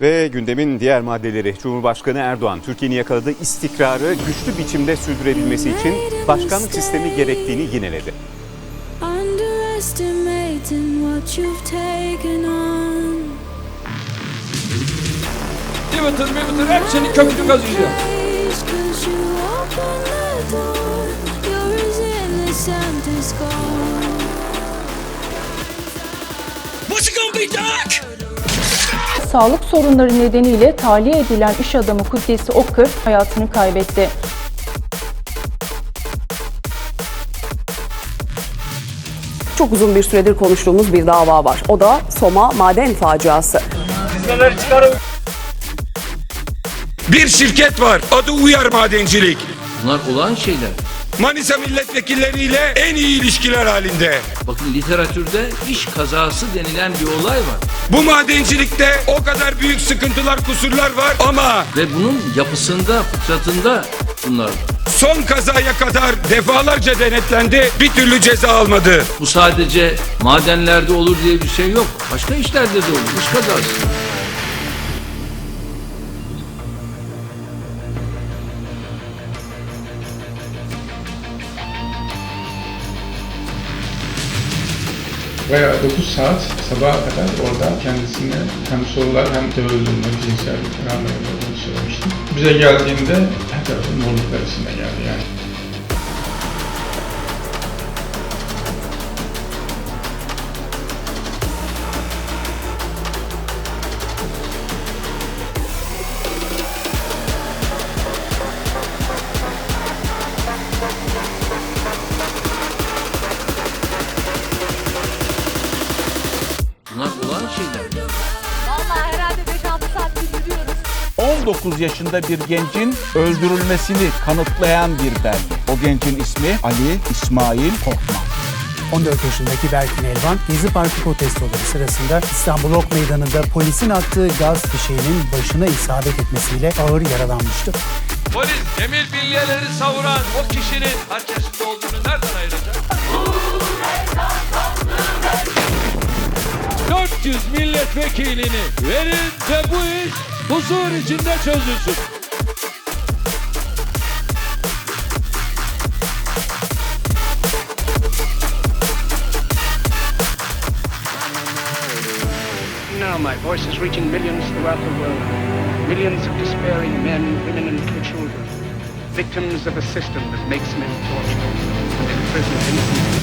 Ve gündemin diğer maddeleri. Cumhurbaşkanı Erdoğan Türkiye'nin yakaladığı istikrarı güçlü biçimde sürdürebilmesi için başkanlık sistemi gerektiğini yineledi. Twitter, Twitter hepsini köklü kazıyacağım. Praise 'cause you opened the Sağlık sorunları nedeniyle tahliye edilen iş adamı Kudüs'ü Okur hayatını kaybetti. Çok uzun bir süredir konuştuğumuz bir dava var. O da Soma maden faciası. Bir şirket var. Adı Uyar Madencilik. Bunlar olağan şeyler. Manisa milletvekilleriyle en iyi ilişkiler halinde. Bakın literatürde iş kazası denilen bir olay var. Bu madencilikte o kadar büyük sıkıntılar, kusurlar var ama Ve bunun yapısında, fıtratında bunlar var. son kazaya kadar defalarca denetlendi, bir türlü ceza almadı. Bu sadece madenlerde olur diye bir şey yok. Başka işlerde de olur. İş kazası. Bayağı 9 saat sabaha kadar orada kendisine hem sorular hem dövüldüğünü, fiziksel travmaları olduğunu söylemişti. Bize geldiğinde her tarafın morluklar içinde geldi yani. Bunlar olağan şeyler. Vallahi herhalde 5-6 saattir yürüyoruz. 19 yaşında bir gencin öldürülmesini kanıtlayan bir belge. O gencin ismi Ali İsmail Korkmaz. 14 yaşındaki Berkin Elvan, Gezi Parkı protestoları sırasında İstanbul Ok Meydanı'nda polisin attığı gaz fişeğinin başına isabet etmesiyle ağır yaralanmıştı. Polis demir bilyeleri savuran o kişinin herkesin olduğunu nereden ayıracak? 400 milletvekilini verin ve bu iş huzur içinde çözülsün. Now my voice is reaching millions throughout the world. Millions of despairing men, women, and little children. Victims of a system that makes men torture and imprison innocent